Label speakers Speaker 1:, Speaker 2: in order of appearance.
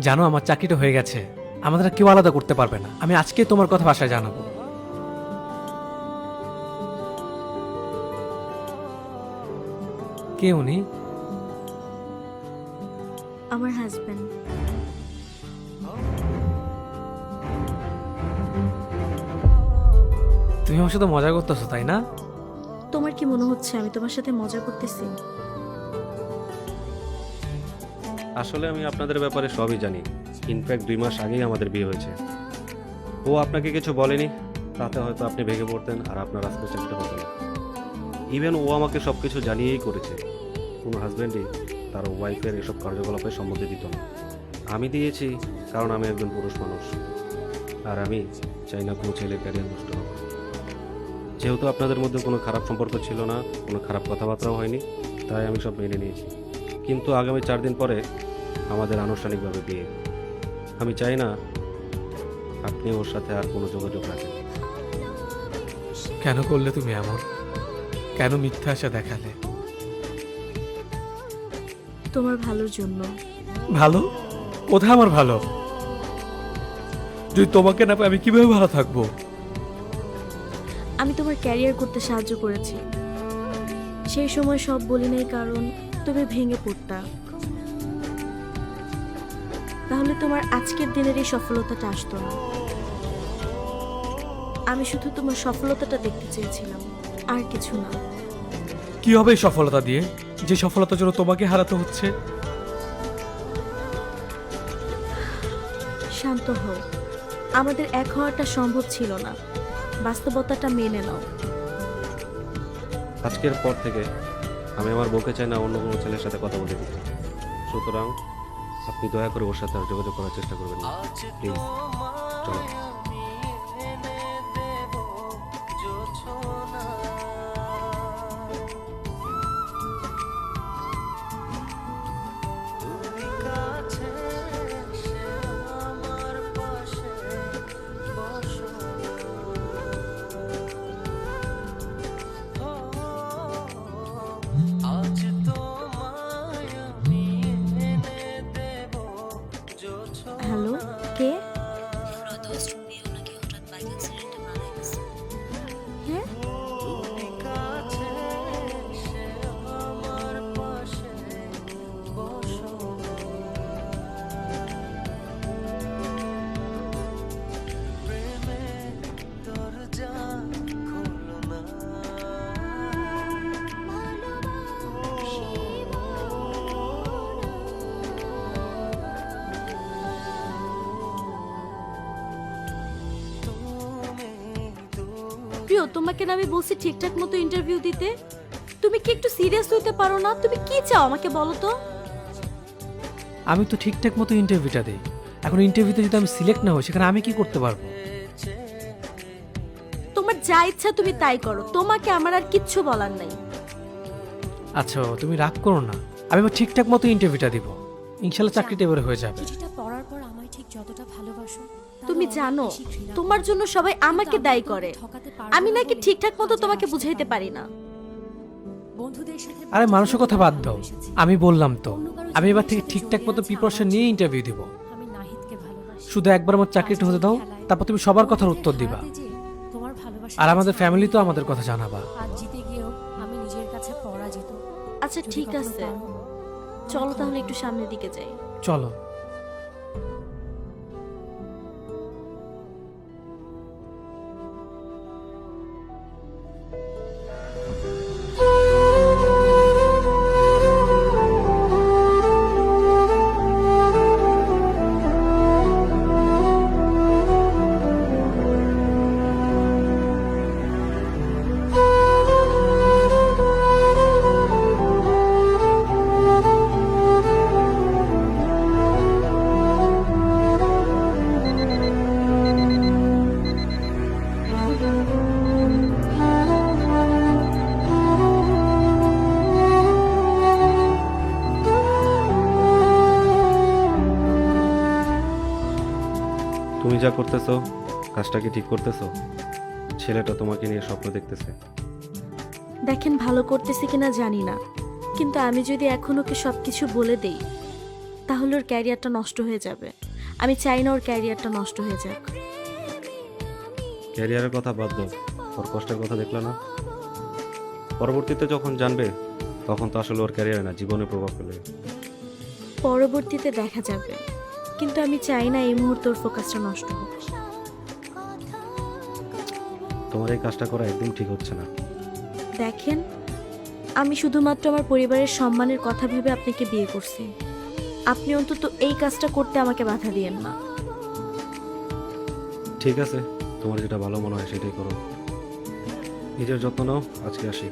Speaker 1: জানো আমার চাকরিটা হয়ে গেছে। আমাদের আর কেউ আলাদা করতে পারবে না। আমি আজকে তোমার কথা বাসায় জানাব। কে উনি?
Speaker 2: আমার হাজবেন্ড
Speaker 1: তুমি আমার সাথে মজা করতেছো তাই না?
Speaker 2: তোমার কি মনে হচ্ছে আমি তোমার সাথে মজা করতেছি?
Speaker 3: আসলে আমি আপনাদের ব্যাপারে সবই জানি। ইনফ্যাক্ট দুই মাস আগেই আমাদের বিয়ে হয়েছে। ও আপনাকে কিছু বলেনি, তাতে হয়তো আপনি ভেঙে পড়তেন আর আপনার আজকে চাকরিটা হতো না। ইভেন ও আমাকে সব কিছু জানিয়েই করেছে। কোনো হাজব্যান্ডই তার ওয়াইফের এসব কার্যকলাপে সম্মতি দিত না। আমি দিয়েছি কারণ আমি একজন পুরুষ মানুষ। আর আমি চাই না কোনো ছেলে ক্যারিয়ার নষ্ট হোক। যেহেতু আপনাদের মধ্যে কোনো খারাপ সম্পর্ক ছিল না, কোনো খারাপ কথাবার্তাও হয়নি, তাই আমি সব মেনে নিয়েছি। কিন্তু আগামী চার দিন পরে আমাদের আনুষ্ঠানিকভাবে বিয়ে। আমি চাই না আপনি ওর সাথে আর কোনো যোগাযোগ রাখেন।
Speaker 1: কেন করলে তুমি এমন? কেন মিথ্যা আশা দেখালে?
Speaker 2: তোমার ভালোর জন্য।
Speaker 1: ভালো? কোথায় আমার ভালো? যদি তোমাকে না পাই আমি কীভাবে ভালো থাকব?
Speaker 2: আমি তোমার ক্যারিয়ার করতে সাহায্য করেছি। সেই সময় সব বলি নাই কারণ তুমি ভেঙে পড়তা। তাহলে তোমার আজকের দিনের এই সফলতাটা আসতো না। আমি শুধু তোমার সফলতাটা দেখতে চেয়েছিলাম আর কিছু না।
Speaker 1: কি হবে এই সফলতা দিয়ে? যে সফলতার জন্য তোমাকে হারাতে হচ্ছে?
Speaker 2: শান্ত হও। আমাদের এক হওয়াটা সম্ভব ছিল না। বাস্তবতাটা মেনে নাও।
Speaker 3: আজকের পর থেকে আমি আমার বউকে চাই না অন্য কোনো ছেলের সাথে কথা বলতে দিতে। সুতরাং আপনি দয়া করে ওর সাথে আর যোগাযোগ করার চেষ্টা করবেন না। প্লিজ চলো।
Speaker 2: হ্যালো কে প্রিয় তোমাকে না আমি বলছি ঠিকঠাক মতো ইন্টারভিউ দিতে। তুমি কি একটু সিরিয়াস হইতে পারো না? তুমি কি চাও আমাকে বলো তো?
Speaker 1: আমি তো ঠিকঠাক মতো ইন্টারভিউটা দিই। এখন ইন্টারভিউতে যদি আমি সিলেক্ট না হই সেখানে আমি কি করতে পারব?
Speaker 2: তোমার যা ইচ্ছা তুমি তাই করো। তোমাকে আমার আর কিচ্ছু বলার নাই।
Speaker 1: আচ্ছা তুমি রাগ করো না। আমি এবার ঠিকঠাক মতো ইন্টারভিউটা দিব। ইনশাল্লাহ চাকরিটা এবারে হয়ে যাবে।
Speaker 4: চিঠিটা পড়ার পর আমায় ঠিক যতটা ভালোবাসো
Speaker 2: তুমি জানো তোমার জন্য সবাই আমাকে দায়ী করে। আমি নাকি ঠিকঠাক মতো তোমাকে বুঝাইতে পারি না।
Speaker 4: বন্ধুদের সাথে
Speaker 1: আরে মানুষের কথা বাদ দাও। আমি বললাম তো আমি এবার থেকে ঠিকঠাক মতো প্রিপারেশন নিয়ে ইন্টারভিউ দিব।
Speaker 4: আমি নাহিদকে ভালোবাসি
Speaker 1: শুধু একবার আমার চাকরিটা হতে দাও তারপর তুমি সবার কথার উত্তর দিবা।
Speaker 4: হারাতে তোমার ভালোবাসা
Speaker 1: আর আমাদের ফ্যামিলি তো আমাদের কথা জানাবা।
Speaker 4: আজ জিতে গিয়েও আমি নিজের কাছে পরাজিত
Speaker 2: আচ্ছা ঠিক আছে। চলো তাহলে একটু সামনের দিকে যাই।
Speaker 1: চলো।
Speaker 3: তুমি যা করতেছো কাজটা কি ঠিক করতেছো? ছেলেটা তোমাকে নিয়ে স্বপ্ন দেখতেছে।
Speaker 2: দেখেন ভালো করতেছি কিনা জানি না। কিন্তু আমি যদি এখন ওকে সবকিছু বলে দেই তাহলে ওর ক্যারিয়ারটা নষ্ট হয়ে যাবে। আমি চাই না ওর ক্যারিয়ারটা নষ্ট হয়ে যাক।
Speaker 3: ক্যারিয়ারের কথা বাদ দাও। ওর কষ্টের কথা দেখলে না? পরবর্তীতে যখন জানবে তখন তো আসলে ওর ক্যারিয়ারে না জীবনে প্রভাব ফেলবে।
Speaker 2: পরবর্তীতে দেখা যাবে। কিন্তু আমি চাই না এই মুহূর্তে ওর ফোকাসটা নষ্ট হোক।
Speaker 3: তোমার এই কাজটা করা একদম ঠিক হচ্ছে না।
Speaker 2: দেখেন আমি শুধুমাত্র আমার পরিবারের সম্মানের কথা ভেবে আপনাকে বিয়ে করছি। আপনি অন্তত এই কাজটা করতে আমাকে বাধা দিয়েন না।
Speaker 3: ঠিক আছে তোমার যেটা ভালো মনে হয় সেটাই করো। নিজের যত্ন নাও আজকে আসি।